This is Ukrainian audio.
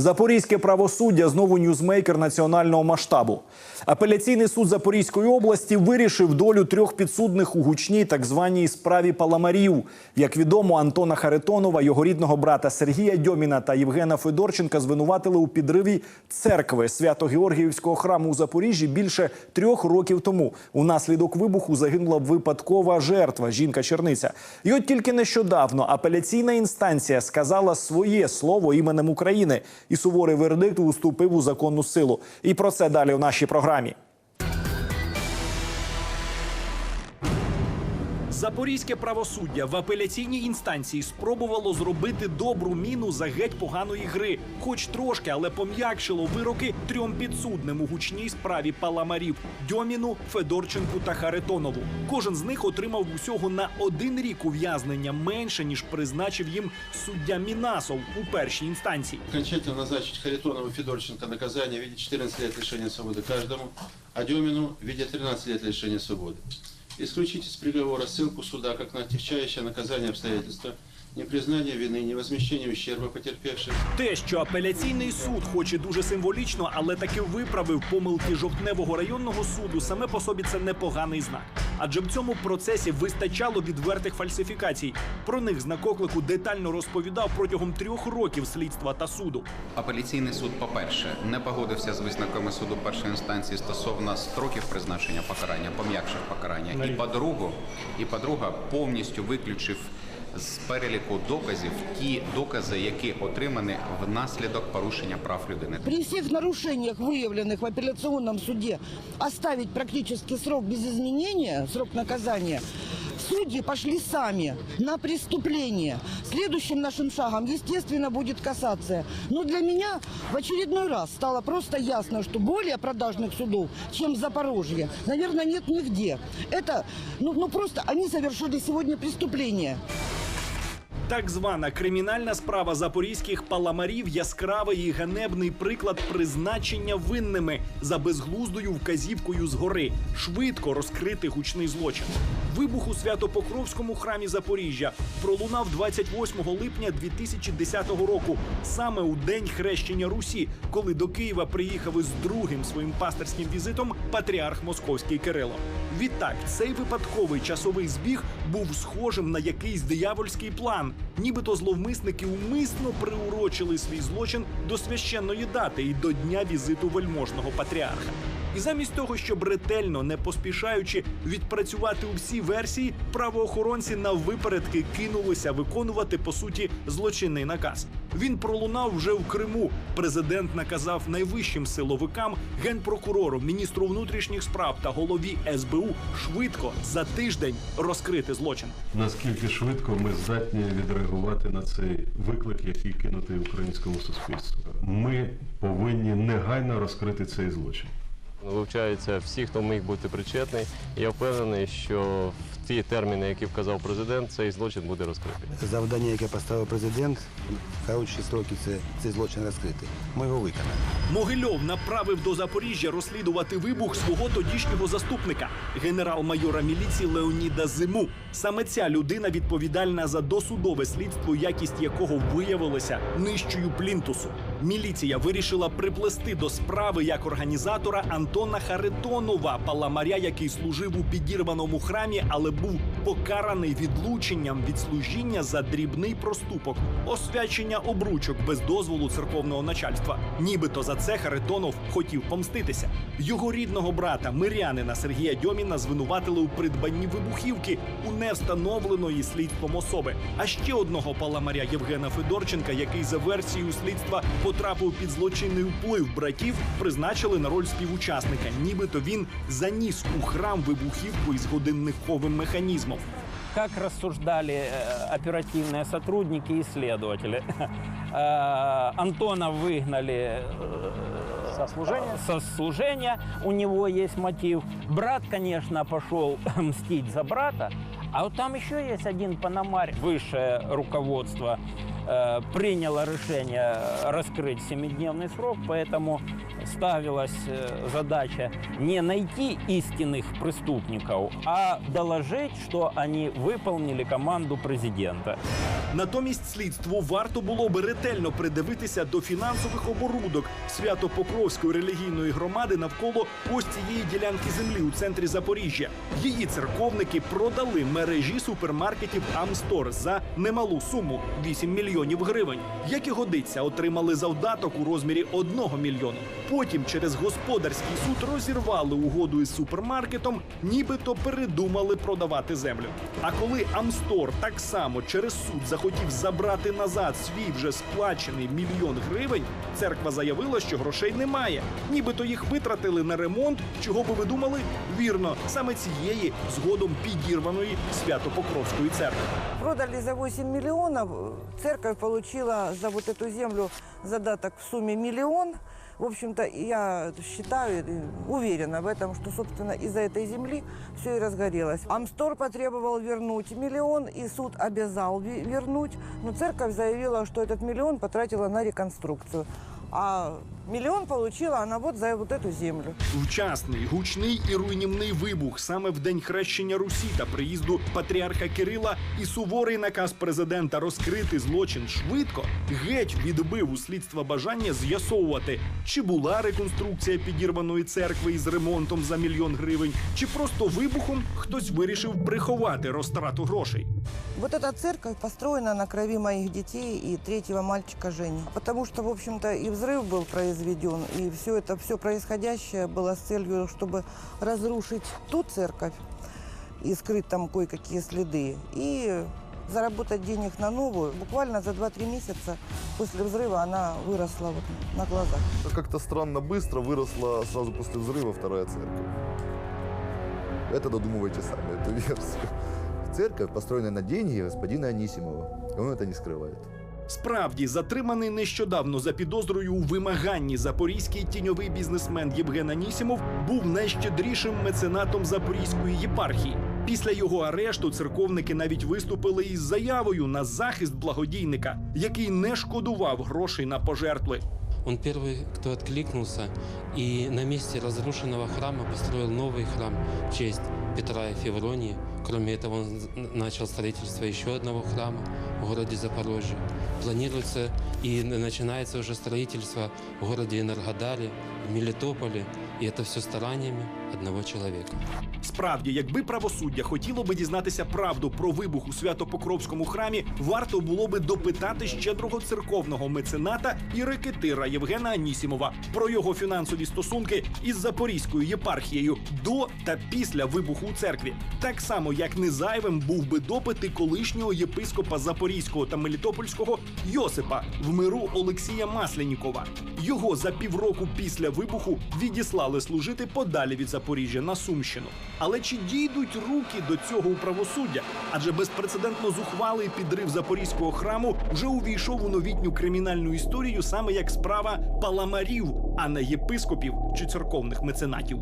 Запорізьке правосуддя знову ньюзмейкер національного масштабу. Апеляційний суд Запорізької області вирішив долю трьох підсудних у гучній так званій справі Паламарів. Як відомо, Антона Харитонова, його рідного брата Сергія Дьоміна та Євгена Федорченка звинуватили у підриві церкви Свято-Георгіївського храму у Запоріжжі більше трьох років тому. Унаслідок вибуху загинула випадкова жертва жінка-черниця. І от тільки нещодавно апеляційна інстанція сказала своє слово іменем України, і суворий вердикт уступив у законну силу. І про це далі в нашій програмі. Запорізьке правосуддя в апеляційній інстанції спробувало зробити добру міну за геть поганої гри, хоч трошки, але пом'якшило вироки трьом підсудним у гучній справі паламарів Дьоміну, Федорченку та Харитонову. Кожен з них отримав усього на один рік ув'язнення менше ніж призначив їм суддя Мінасов у першій інстанції. Окончательно назначить Харитонову и Федорченко наказание в виде 14 лет лишения свободы каждому, а Демину в виде 13 лет лишения свободы. Исключить из приговора ссылку суда как на отягчающее наказание обстоятельства, непризнание вины, невозмещение ущерба потерпевших, Те, що апеляційний суд, хоч і дуже символічно, але таки виправив помилки жовтневого районного суду, саме по собі це непоганий знак. Адже в цьому процесі вистачало відвертих фальсифікацій. Про них знак оклику детально розповідав протягом трьох років слідства та суду. Апеляційний суд, по-перше, не погодився з висновками суду першої інстанції стосовно строків призначення покарання, пом'якшив покарання. І по-друге, і по-друге, повністю виключив з переліку доказів ті докази, які отримані внаслідок порушення прав людини. При всех нарушениях, выявленных в апелляционном суде, оставить практически срок без изменения, срок наказания, судьи пошли сами на преступление. Следующим нашим шагом, естественно, будет кассация. Но для меня в очередной раз стало просто ясно, что более продажных судов, чем в Запорожье, наверное, нет нигде. Это, ну, ну просто они совершили сегодня преступление. Так звана кримінальна справа запорізьких паламарів яскравий і ганебний приклад призначення винними за безглуздою вказівкою згори швидко розкрити гучний злочин. Вибух у Свято-Покровському храмі Запоріжжя пролунав 28 липня 2010 року, саме у день хрещення Русі, коли до Києва приїхав із другим своїм пастирським візитом патріарх Московський Кирило. Відтак, цей випадковий часовий збіг був схожим на якийсь диявольський план. Нібито зловмисники умисно приурочили свій злочин до священної дати і до дня візиту вельможного патріарха. І замість того, щоб ретельно, не поспішаючи відпрацювати усі версії, правоохоронці наввипередки кинулися виконувати по суті злочинний наказ. Він пролунав вже в Криму. Президент наказав найвищим силовикам, генпрокурору, міністру внутрішніх справ та голові СБУ швидко за тиждень розкрити злочин. наскільки швидко ми здатні відреагувати на цей виклик, який кинутий українському суспільству. Ми повинні негайно розкрити цей злочин. Вивчаються всі, хто міг бути причетний. Я впевнений, що в ті терміни, які вказав президент, цей злочин буде розкритий. Завдання, яке поставив президент, хороші строки це, цей злочин розкрити. Ми його виконаємо. Могильов направив до Запоріжжя розслідувати вибух свого тодішнього заступника, генерал-майора міліції Леоніда Зиму. Саме ця людина відповідальна за досудове слідство, якість якого виявилася нижчою плінтусу. Міліція вирішила приплести до справи як організатора Антона Харитонова, паламаря, який служив у підірваному храмі, але був покараний відлученням від служіння за дрібний проступок, освячення обручок без дозволу церковного начальства. Нібито за це Харитонов хотів помститися. Його рідного брата, мирянина Сергія Дьоміна, звинуватили у придбанні вибухівки у невстановленої слідством особи. А ще одного паламаря Євгена Федорченка, який за версією слідства потрапив під злочинний вплив братів, призначили на роль співучасника. Нібито він заніс у храм вибухівку із годинниковим механізмом. как рассуждали э, оперативные сотрудники и следователи. Э, Антона выгнали э, со служения. со служения, у него есть мотив. Брат, конечно, пошел мстить за брата, а вот там еще есть один панамарь. Высшее руководство э, приняло решение раскрыть семидневный срок, поэтому ставилась э, задача не найти истинных преступников, а доложить, что они выполнили команду президента. Натомість слідству варто було би ретельно придивитися до фінансових оборудок Свято-Покровської релігійної громади навколо ось цієї ділянки землі у центрі Запоріжжя. Її церковники продали мережі супермаркетів Амстор за немалу суму 8 мільйонів гривень. Як і годиться, отримали завдаток у розмірі 1 мільйону. Потім через господарський суд розірвали угоду із супермаркетом, нібито передумали продавати землю. А коли Амстор так само через суд захотів забрати назад свій вже сплачений мільйон гривень, церква заявила, що грошей немає. Нібито їх витратили на ремонт, чого би ви думали? Вірно, саме цієї згодом підірваної Свято-Покровської церкви. Продали за 8 миллионов. Церковь получила за вот землю задаток в сумме миллион. В общем-то, я считаю, и уверена в этом, что, собственно, из-за этой земли все и разгорелось. Амстор потребовал вернуть миллион, и суд обязал ви- вернуть. Но церковь заявила, что этот миллион потратила на реконструкцию. А миллион получила она вот за вот эту землю. Вчасний, гучний і руйнівний вибух саме в день хрещення Русі та приїзду патріарха Кирила і суворий наказ президента розкрити злочин швидко геть відбив у слідства бажання з'ясовувати, чи була реконструкція підірваної церкви із ремонтом за мільйон гривень, чи просто вибухом хтось вирішив приховати розтрату грошей. Вот эта церковь построена на крови моих детей и третьего мальчика Жени. Потому что, в общем-то, и взрыв был произведен, И все это, все происходящее было с целью, чтобы разрушить ту церковь и скрыть там кое-какие следы, и заработать денег на новую. Буквально за 2-3 месяца после взрыва она выросла вот на глазах. Как-то странно быстро выросла сразу после взрыва вторая церковь. Это додумывайте сами, эту версию. Церковь построена на деньги господина Анисимова. И он это не скрывает. Справді, затриманий нещодавно за підозрою у вимаганні запорізький тіньовий бізнесмен Євген Анісімов був найщедрішим меценатом Запорізької єпархії. Після його арешту церковники навіть виступили із заявою на захист благодійника, який не шкодував грошей на пожертви. Он первый, кто откликнулся, и на месте разрушенного храма построил новый храм в честь Петра и Февронии. Кроме этого, он начал строительство еще одного храма в городе Запорожье. Планируется и начинается уже строительство в городе Энергодаре, в Мелитополе. И это все стараниями одного человека. Справді, якби правосуддя хотіло би дізнатися правду про вибух у Свято-Покровському храмі, варто було би допитати щедрого церковного мецената і рекетира Євгена Анісімова про його фінансові стосунки із Запорізькою єпархією до та після вибуху у церкві. Так само, як не зайвим був би допит колишнього єпископа Запорізького та Мелітопольського Йосипа в миру Олексія Маслянікова. Його за півроку після вибуху відіслали служити подалі від Запоріжжя на Сумщину. Але чи дійдуть руки до цього у правосуддя? Адже безпрецедентно зухвалий підрив запорізького храму вже увійшов у новітню кримінальну історію саме як справа паламарів, а не єпископів чи церковних меценатів.